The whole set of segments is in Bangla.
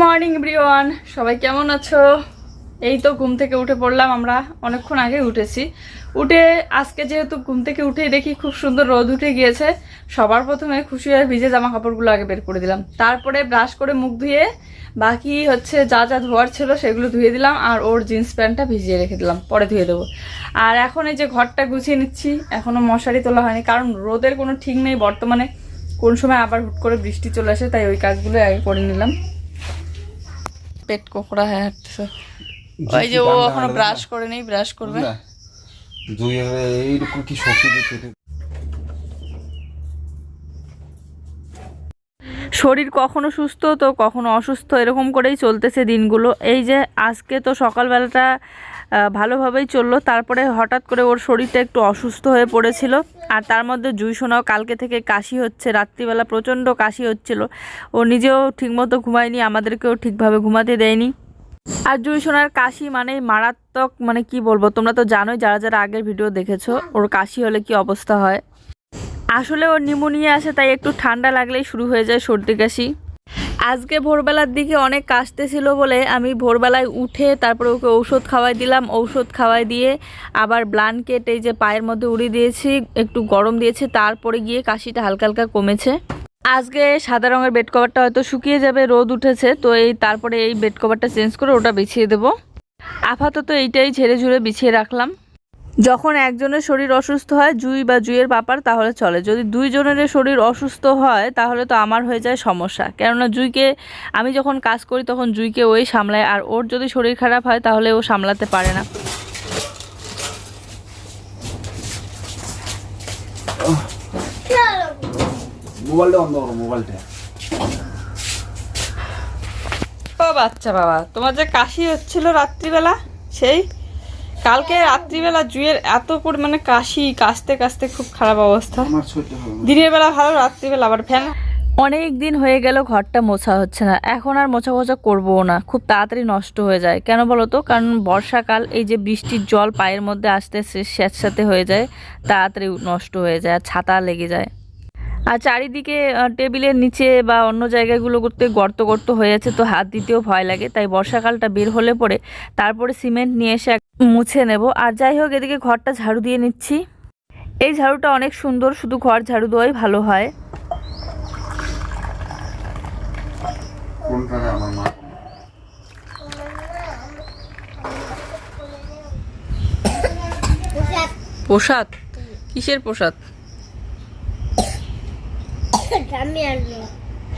Morning, everyone. সবাই কেমন আছো? এই তো ঘুম থেকে উঠে পড়লাম আমরা। অনেকক্ষণ আগে উঠেছি। উঠে, আজকে যেহেতু ঘুম থেকে উঠেই দেখি খুব সুন্দর রোদ উঠে গিয়েছে, সবার প্রথমে খুশি হয়ে ভিজে জামা কাপড়গুলো আগে বের করে দিলাম। তারপরে ব্রাশ করে মুখ ধুয়ে বাকি হচ্ছে যা যা ধোয়ার ছিল সেগুলো ধুয়ে দিলাম, আর ওর জিন্স প্যান্টটা ভিজিয়ে রেখে দিলাম। পরে ধুয়ে দেবো। আর এখন এই যে ঘরটা গুছিয়ে নিচ্ছি এখনও মশারি তোলা হয়নি, কারণ রোদের কোনো ঠিক নেই বর্তমানে। কোন সময় আবার হুট করে বৃষ্টি চলে আসে, তাই ওই কাজগুলো আগে করে নিলাম। পেট কোকড়া হয়ে হাঁটতেছে। ওই যে ও এখনও ব্রাশ করে নেই ব্রাশ করবে। দুই এইরকম কি শক্তি দিয়ে পেটে শরীর কখনো সুস্থ, তো কখনো অসুস্থ, এরকম করেই চলতেছে দিনগুলো। এই যে আজকে তো সকালবেলাটা ভালোভাবেই চলল, তারপরে হঠাৎ করে ওর শরীরটা একটু অসুস্থ হয়ে পড়েছিল। আর তার মধ্যে জুই শোনাও কালকে থেকে কাশি হচ্ছে, রাত্রিবেলা প্রচণ্ড কাশি হচ্ছিল। ও নিজেও ঠিকমতো ঘুমায়নি, আমাদেরকেও ঠিকভাবে ঘুমাতে দেয়নি। আর জুই সোনার কাশি মানে মারাত্মক মানে কি বলব, তোমরা তো জানোই, যারা যারা আগের ভিডিও দেখেছ, ওর কাশি হলে কি অবস্থা হয়? আসলে ওর নিউমোনিয়া আসে, তাই একটু ঠান্ডা লাগলেই শুরু হয়ে যায় সর্দি কাশি। আজকে ভোরবেলার দিকে অনেক কাশতেছিল বলে আমি ভোরবেলায় উঠে তারপরে ওকে ঔষধ খাওয়াই দিলাম, ঔষধ খাওয়াই দিয়ে আবার ব্লানকেট এই যে পায়ের মধ্যে উড়িয়ে দিয়েছি, একটু গরম দিয়েছি, তারপরে গিয়ে কাশিটা হালকা হালকা কমেছে। আজকে সাদা রঙের বেড কভারটা হয়তো শুকিয়ে যাবে, রোদ উঠেছে, তো এই তারপরে এই বেড কভারটা চেঞ্জ করে ওটা বিছিয়ে দেবো। আপাতত এইটাই ঝেড়ে ঝুড়ে বিছিয়ে রাখলাম। যখন একজনের শরীর অসুস্থ হয় জুই বা জুইয়ের বাপার তাহলে চলে। যদি দুইজনের শরীর অসুস্থ হয় তাহলে তো আমার হয়ে যায় সমস্যা। কেননা জুইকে আমি যখন কাজ করি তখন জুইকে ওই সামলায় আর ওর যদি শরীর খারাপ হয় তাহলে ও সামলাতে পারে না। মোবাইলটা বন্ধ করো মোবাইলটা। ও বাচ্চা বাবা তোমার যে কাশি হচ্ছিল রাত্রিবেলা সেই কালকে রাত্রিবেলা জুয়ের এত পরিমাণে কাশি কাশতে কাশতে খুব খারাপ অবস্থা। আমার ছোট হবে। দিনের বেলা ভালো রাত্রিবেলা আবার ফ্যান। অনেক দিন হয়ে গেল ঘরটা মোছা হচ্ছে না। এখন আর মোছা মোছা করব না। খুব তাড়াতাড়ি নষ্ট হয়ে যায়। কেন বলো তো? কারণ বর্ষাকাল এই যে বৃষ্টির জল পায়ের মধ্যে আসতে আসতে স্যাঁতস্যাঁতে হয়ে যায় তাড়াতাড়ি নষ্ট হয়ে যায় আর ছাতা লেগে যায়। আর চারিদিকে টেবিলের নিচে বা অন্য জায়গাগুলো করতে গর্ত গর্ত হয়ে আছে তো হাত দিতেও ভয় লাগে। তাই বর্ষাকালটা বের হলে পরে তারপরে সিমেন্ট নিয়ে এসে এক- মুছে নেব। আর যাই হোক এদিকে ঘরটা ঝাড়ু দিয়ে নিচ্ছি। এই ঝাড়ুটা অনেক সুন্দর শুধু ঘর ঝাড়ু দেওয়াই ভালো হয়। প্রসাদ? কিসের প্রসাদ?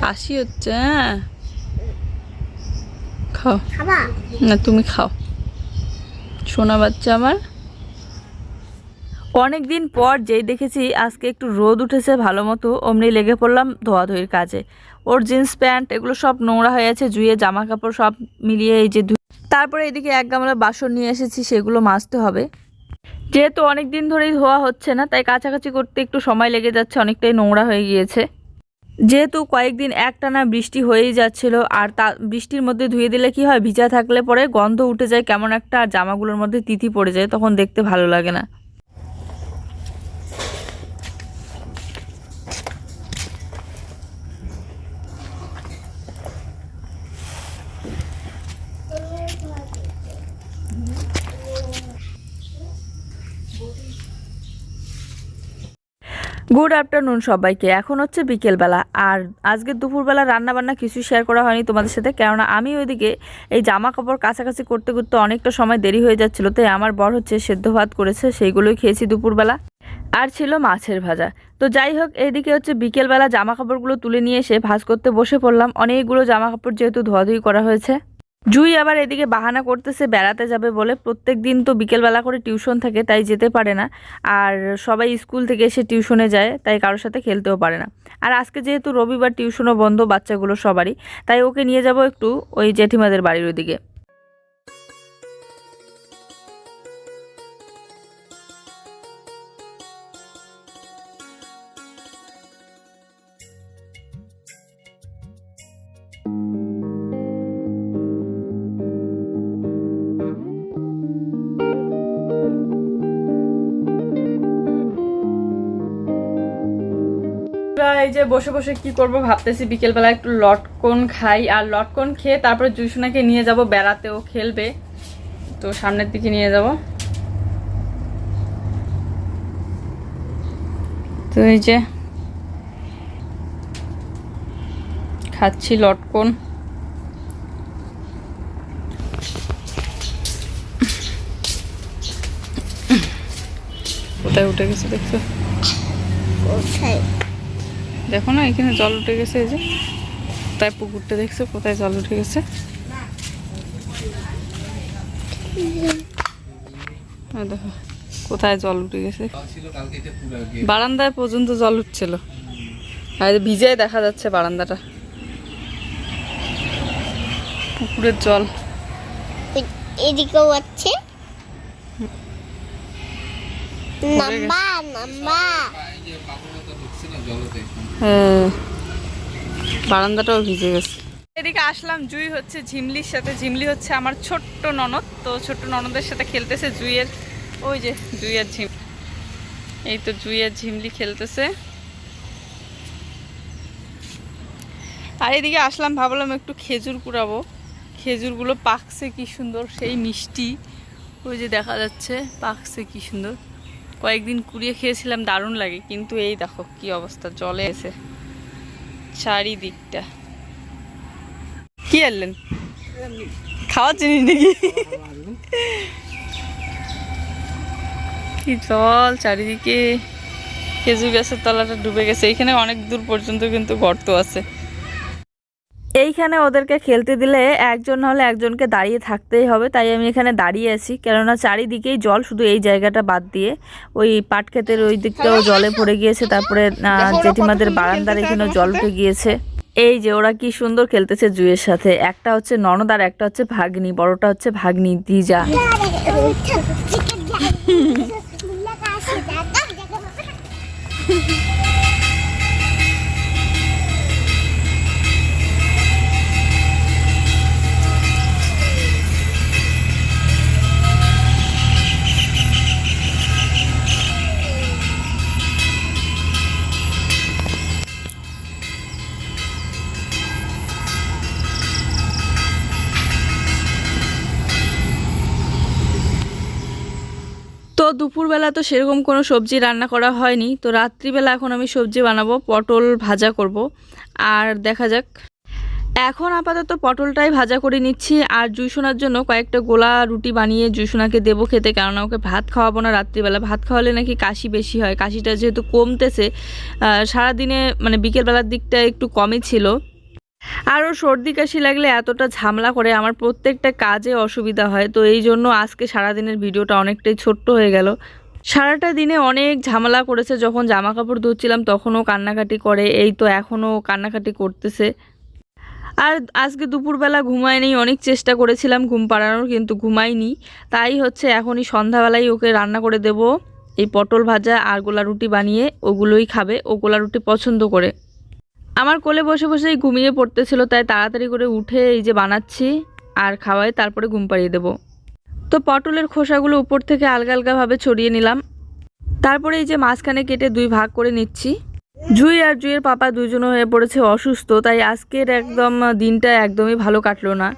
কাশি হচ্ছে হ্যাঁ? খাও। না তুমি খাও। সোনা বাচ্চা আমার। অনেক দিন পর যেই দেখেছি আজকে একটু রোদ উঠেছে ভালো মতো অমনি লেগে পড়লাম ধোয়াধুয়ির কাজে। ওর জিন্স প্যান্ট এগুলো সব নোংরা হয়ে আছে জুয়ে জামা কাপড় সব মিলিয়ে এই যে তারপরে এদিকে এক গামলা বাসন নিয়ে এসেছি সেগুলো মাজতে হবে। যেহেতু অনেক দিন ধরেই ধোয়া হচ্ছে না তাই কাছাকাছি করতে একটু সময় লেগে যাচ্ছে অনেকটাই নোংরা হয়ে গিয়েছে। যেহেতু কয়েকদিন একটানা বৃষ্টি হয়েই যাচ্ছিল, আর তা, বৃষ্টির মধ্যে ধুয়ে দিলে কি হয়? ভিজা থাকলে পরে গন্ধ উঠে যায়, কেমন একটা আর জামাগুলোর মধ্যে তিথি পড়ে যায়, তখন দেখতে ভালো লাগে না। গুড আফটারনুন সবাইকে। এখন হচ্ছে বিকেলবেলা। আর আজকে দুপুরবেলা রান্নাবান্না কিছু শেয়ার করা হয়নি তোমাদের সাথে। কেননা আমি ওইদিকে এই জামা কাপড় কাছাকাছি করতে করতে অনেকটা সময় দেরি হয়ে যাচ্ছিল, তাই আমার বর হচ্ছে সেদ্ধ ভাত করেছে, সেইগুলোই খেয়েছি দুপুরবেলা। আর ছিল মাছের ভাজা। তো যাই হোক এইদিকে হচ্ছে বিকেলবেলা জামা কাপড়গুলো তুলে নিয়ে এসে ভাজ করতে বসে পড়লাম। অনেকগুলো জামা কাপড় যেহেতু ধোয়াধুয়ি করা হয়েছে। জুই আবার এদিকে বাহানা করতেছে, বেড়াতে যাবে বলে। প্রত্যেক দিন তো বিকেলবেলা করে টিউশন থাকে, তাই যেতে পারে না। আর সবাই স্কুল থেকে এসে টিউশনে যায়, তাই কারোর সাথে খেলতেও পারে না। আর আজকে যেহেতু রবিবার টিউশনও বন্ধ, বাচ্চাগুলো সবারই, তাই ওকে নিয়ে যাব একটু ওই জেঠিমাদের বাড়ির ওদিকে। এই যে বসে বসে কি করব ভাবতেছি, বিকেলবেলা একটু লটকন খাই। আর লটকন খেয়ে তারপরে জুসুনাকে নিয়ে যাব, বেড়াতেও খেলবে। তো সামনের দিকে নিয়ে যাব। তো এই যে খাচ্ছি লটকন। ওটাই উঠে গেছে দেখছ? দেখো না এখানে জল উঠে গেছে এই যে। তাই পুকুরটা দেখছ? কোথায় জল উঠে গেছে? দেখো কোথায় জল উঠে গেছে? বারান্দায় পর্যন্ত জল উঠছিল। আর ভিজে দেখা যাচ্ছে বারান্দাটা। পুকুরের জল। এদিকেও আছে। নাম্বা নাম্বা। হ্যাঁ। বারান্দাটাও ভিজে গেছে। এদিকে আসলাম জুই হচ্ছে ঝিমলির সাথে। ঝিমলি হচ্ছে আমার ছোট্ট ননদ তো ছোট্ট ননদের সাথে খেলতেছে জুইয়ের। ওই যে জুইয়ের ঝিম এই তো জুইয়ের ঝিমলি খেলতেছে। আর এদিকে আসলাম ভাবলাম একটু খেজুর কুড়াবো। খেজুরগুলো পাকছে কি সুন্দর সেই মিষ্টি। ওই যে দেখা যাচ্ছে পাকছে কি সুন্দর। কয়েকদিন কুড়িয়ে খেয়েছিলাম, দারুণ লাগে। কিন্তু এই দেখো কি অবস্থা, জলে এসে। চারিদিকটা। কি আনলেন? খাওয়ার জিনিস নাকি? কি জল, চারিদিকে। খেজুর গাছের তলাটা ডুবে গেছে। এখানে অনেক দূর পর্যন্ত কিন্তু গর্ত আছে। এইখানে ওদেরকে খেলতে দিলে একজন হলে একজনকে দাঁড়িয়ে থাকতেই হবে তাই আমি এখানে দাঁড়িয়ে আছি। কেননা চারিদিকেই জল শুধু এই জায়গাটা বাদ দিয়ে। ওই পাট ক্ষেতের ওই দিকটাও জলে পড়ে গিয়েছে তারপরে জেঠিমাদের বারান্দার এখানেও জল উঠে গিয়েছে। এই যে ওরা কি সুন্দর খেলতেছে জুয়ের সাথে। একটা হচ্ছে ননদ আর একটা হচ্ছে ভাগ্নি বড়টা হচ্ছে ভাগ্নি দিজা। দুপুরবেলা তো সেরকম কোনো সবজি রান্না করা হয়নি, তো রাত্রিবেলা এখন আমি সবজি বানাবো, পটল ভাজা করব। আর দেখা যাক। এখন আপাতত পটলটাই ভাজা করে নিচ্ছি, আর জুইসোনার জন্য কয়েকটা গোলা রুটি বানিয়ে জুইসোনাকে দেবো খেতে, কেননা ওকে ভাত খাওয়াবো না রাত্রিবেলা। ভাত খাওয়ালে নাকি কাশি বেশি হয়, কাশিটা যেহেতু কমতেছে সারাদিনে মানে বিকেলবেলার দিকটা একটু কমই ছিল। আর ওর সর্দি কাশি লাগলে এতটা ঝামেলা করে আমার প্রত্যেকটা কাজে অসুবিধা হয়। তো এই জন্য আজকে সারাদিনের ভিডিওটা অনেকটাই ছোট্ট হয়ে গেল। সারাটা দিনে অনেক ঝামেলা করেছে। যখন জামা কাপড় ধুচ্ছিলাম, তখনও কান্নাকাটি করে। এই তো এখনও কান্নাকাটি করতেছে। আর আজকে দুপুরবেলা ঘুমায়নি, অনেক চেষ্টা করেছিলাম ঘুম পাড়ানোর, কিন্তু ঘুমাইনি তাই হচ্ছে এখনই সন্ধ্যাবেলায় ওকে রান্না করে দেব। এই পটল ভাজা, আর গোলা রুটি বানিয়ে ওগুলোই খাবে। ও গোলা রুটি পছন্দ করে। আমার কোলে বসে বসেই ঘুমিয়ে পড়তেছিল, তাই তাড়াতাড়ি করে উঠে এই যে বানাচ্ছি আর খাওয়াই, তারপরে ঘুম পাড়িয়ে দেবো। তো পটলের খোসাগুলো উপর থেকে আলগা আলগাভাবে ছড়িয়ে নিলাম। তারপরে এই যে মাঝখানে কেটে দুই ভাগ করে নিচ্ছি। জুই আর জুইয়ের পাপা দুজনে হয়ে পড়েছে অসুস্থ, তাই আজকের একদম দিনটা একদমই ভালো কাটলো না।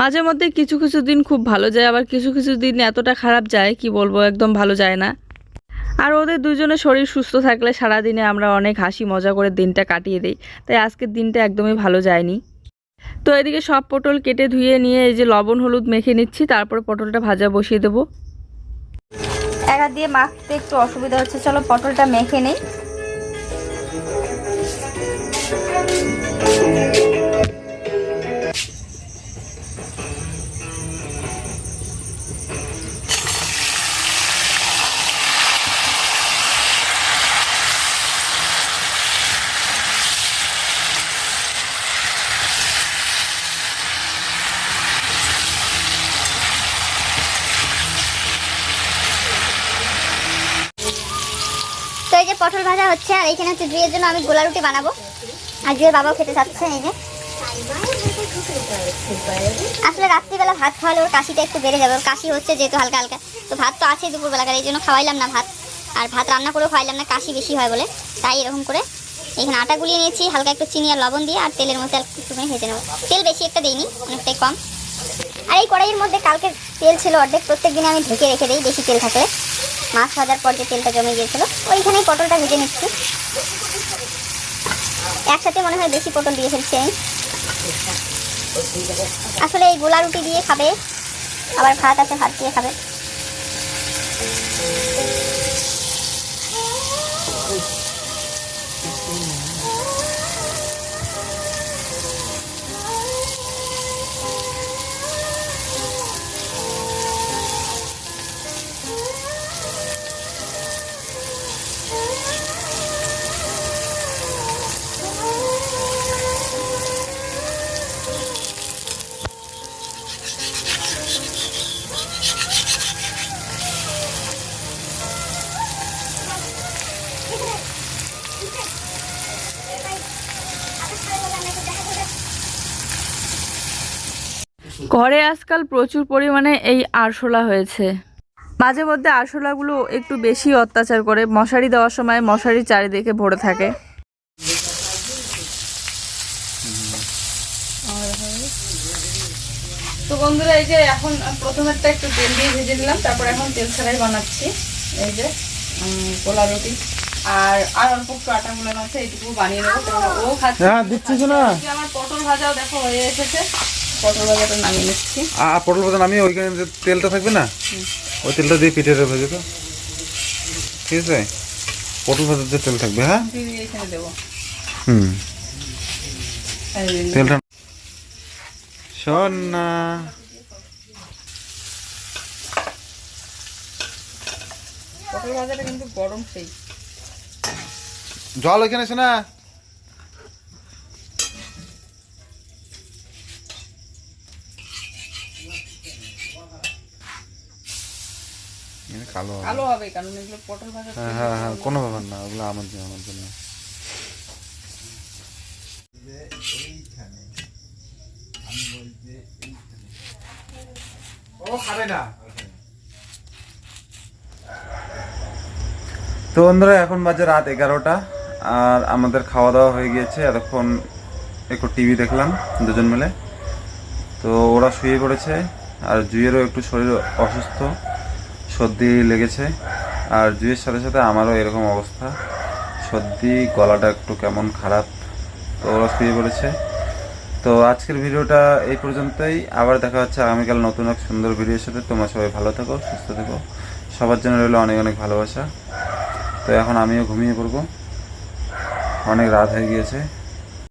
মাঝে মধ্যে কিছু কিছু দিন খুব ভালো যায়, আবার কিছু কিছু দিন এতটা খারাপ যায় কি বলব, একদম ভালো যায় না। আর ওদের দুজনের শরীর সুস্থ থাকলে সারাদিনে আমরা অনেক হাসি মজা করে দিনটা কাটিয়ে দিই, তাই আজকের দিনটা একদমই ভালো যায়নি। তো এদিকে সব পটল কেটে ধুয়ে নিয়ে এই যে লবণ, হলুদ মেখে নিচ্ছি, তারপরে পটলটা ভাজা বসিয়ে দেবো। একা দিয়ে মাখতে একটু অসুবিধা হচ্ছে, চলো পটলটা মেখে নেই। ভাজা হচ্ছে, আর এখানে হচ্ছে জুইয়ের জন্য আমি গোলা রুটি বানাবো। আর জুইয়ের বাবাও খেতে চাচ্ছে এই যে আসলে রাত্রিবেলা ভাত খাওয়ালে ওর কাশিটা একটু বেড়ে যাবে। ওর কাশি হচ্ছে যেহেতু হালকা হালকা। তো ভাত তো আছেই দুপুরবেলাকার, এই জন্য খাওয়াইলাম না ভাত। আর ভাত রান্না করেও খাওয়াইলাম না, কাশি বেশি হয় বলে। তাই এরকম করে এখানে আটা গুলিয়ে নিয়েছি, হালকা একটু চিনি আর লবণ দিয়ে, আর তেলের মধ্যে একটুখানি ভেজে নেব। তেল বেশি একটা দিইনি, অনেকটাই কম। আর এই কড়াইয়ের মধ্যে কালকে তেল ছিল অর্ধেক, প্রত্যেক দিনে আমি ঢেকে রেখে দিই বেশি তেল থাকলে। মাছ ভাজার পর যে তেলটা জমে গিয়েছিল, ওইখানেই পটলটা ভেজে নিচ্ছি। একসাথে মনে হয় বেশি পটল দিয়ে ফেলছি আসলে এই গোলা রুটি দিয়ে খাবে, আবার ভাত আছে, ভাত দিয়ে খাবে। ঘরে আজকাল প্রচুর পরিমাণে এই আরশোলা হয়েছে। মাঝে মধ্যে আরশোলাগুলো একটু বেশি অত্যাচার করে মশারি দেওয়ার সময় মশারি চারিদিকে ভরে থাকে। তো বন্ধুরা এই যে এখন প্রথমেরটা একটু তেল দিয়ে ভেজে নিলাম তারপর এখন তেল ছাড়াই বানাচ্ছি। এই যে রুটি। আর আর অল্প একটু আটা গুলানো আছে এইটুকু বানিয়ে নেব ও খাচ্ছে। হ্যাঁ আমার পটল ভাজাও দেখো হয়ে এসেছে। পটল ভাজাটা নামিয়ে নিচ্ছি। আ পটল ভাজা আমি ওইখানে যে তেলটা থাকবে না ওই তেলটা দিয়ে পিঠেটা ভেজে তো? ঠিক আছে? পটল ভাজার যে তেল থাকবে হ্যাঁ? এখানে দেবো। হুম। তেলটা শোন না। পটল ভাজাটা কিন্তু গরম সেই। জল ওইখানে আছে কালো হবে। ভালো হবে কারণ এগুলো পটল ভাজা হ্যাঁ হ্যাঁ হ্যাঁ কোনো ব্যাপার না ওগুলো আমার জন্য আমার জন্য। তো বন্ধুরা এখন বাজে রাত এগারোটা আর আমাদের খাওয়া দাওয়া হয়ে গিয়েছে। এতক্ষণ একটু টিভি দেখলাম দুজন মিলে। তো ওরা শুয়ে পড়েছে আর জুয়েরও একটু শরীর অসুস্থ। সর্দি লেগেছে। আর জুয়ের সাথে সাথে আমারও এরকম অবস্থা। সর্দি, গলাটা একটু কেমন খারাপ, তো ওরা পড়েছে। তো আজকের ভিডিওটা এই পর্যন্তই। আবার দেখা হচ্ছে আগামীকাল নতুন এক সুন্দর ভিডিওর সাথে। তোমরা সবাই ভালো থেকো, সুস্থ থেকো। সবার জন্য রইল অনেক অনেক ভালোবাসা। তো এখন আমিও ঘুমিয়ে পড়ব। অনেক রাত হয়ে গিয়েছে।